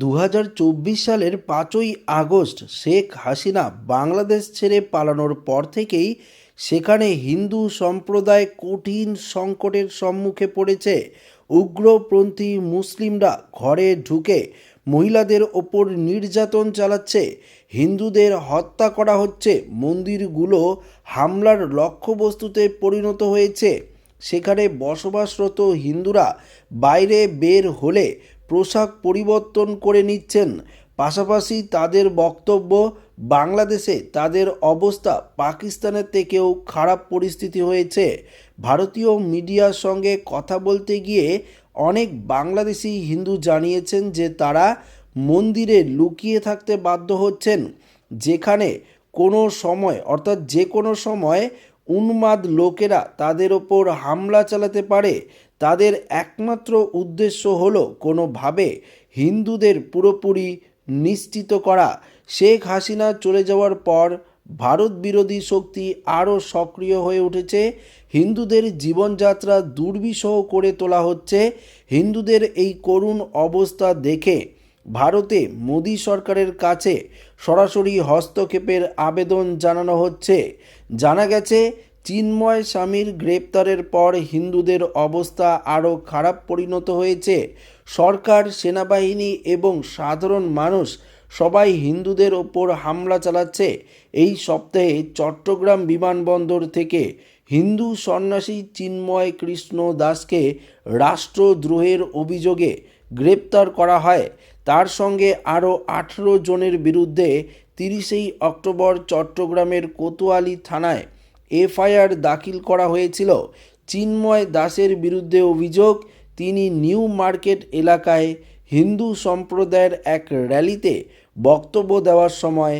দু হাজার চব্বিশ সালের পাঁচই আগস্ট শেখ হাসিনা বাংলাদেশ ছেড়ে পালানোর পর থেকেই সেখানে হিন্দু সম্প্রদায় কঠিন সংকটের সম্মুখে পড়েছে। উগ্রপন্থী মুসলিমরা ঘরে ঢুকে মহিলাদের ওপর নির্যাতন চালাচ্ছে। হিন্দুদের হত্যা করা হচ্ছে। মন্দিরগুলো হামলার লক্ষ্যবস্তুতে পরিণত হয়েছে। সেখানে বসবাসরত হিন্দুরা বাইরে বের হলে পোশাক পরিবর্তন করে নিচ্ছেন। পাশাপাশি তাদের বক্তব্য, বাংলাদেশে তাদের অবস্থা পাকিস্তানের থেকেও খারাপ পরিস্থিতি হয়েছে। ভারতীয় মিডিয়ার সঙ্গে কথা বলতে গিয়ে অনেক বাংলাদেশি হিন্দু জানিয়েছেন যে তারা মন্দিরে লুকিয়ে থাকতে বাধ্য হচ্ছেন। যেখানে কোনো সময়, অর্থাৎ যে কোনো সময় উন্মাদ লোকেরা তাদের ওপর হামলা চালাতে পারে। তাদের একমাত্র উদ্দেশ্য হল কোনোভাবে হিন্দুদের পুরোপুরি নিশ্চিত করা। শেখ হাসিনা চলে যাওয়ার পর ভারত বিরোধী শক্তি আরও সক্রিয় হয়ে উঠেছে। হিন্দুদের জীবনযাত্রা দুর্বিষহ করে তোলা হচ্ছে। হিন্দুদের এই করুণ অবস্থা দেখে ভারতে মোদী সরকারের কাছে সরাসরি হস্তক্ষেপের আবেদন জানানো হচ্ছে। জানা গেছে চিন্ময় স্বামীর গ্রেপ্তারের পর হিন্দুদের অবস্থা আরও খারাপ পরিণত হয়েছে। সরকার, সেনাবাহিনী এবং সাধারণ মানুষ সবাই হিন্দুদের ওপর হামলা চালাচ্ছে। এই সপ্তাহে চট্টগ্রাম বিমানবন্দর থেকে হিন্দু সন্ন্যাসী চিন্ময় কৃষ্ণ দাসকে রাষ্ট্রদ্রোহের অভিযোগে গ্রেপ্তার করা হয়। তার সঙ্গে আরও আঠেরো জনের বিরুদ্ধে তিরিশেই অক্টোবর চট্টগ্রামের কোতোয়ালি থানায় এফআইআর দাখিল করা হয়েছিল। চিন্ময় দাসের বিরুদ্ধে অভিযোগ, তিনি নিউ মার্কেট এলাকায় হিন্দু সম্প্রদায়ের এক র্যালিতে বক্তব্য দেওয়ার সময়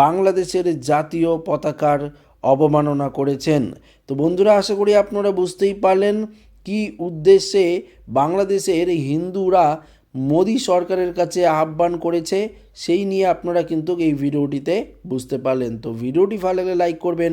বাংলাদেশের জাতীয় পতাকার অবমাননা করেছেন। তো বন্ধুরা, আশা করি আপনারা বুঝতেই পারলেন কি উদ্দেশ্যে বাংলাদেশের হিন্দুরা মোদী সরকারের কাছে আহ্বান করেছে, সেই নিয়ে আপনারা কিন্তু এই ভিডিওটিতে বুঝতে পারলেন। তো ভিডিওটি ভালো লাগলে লাইক করবেন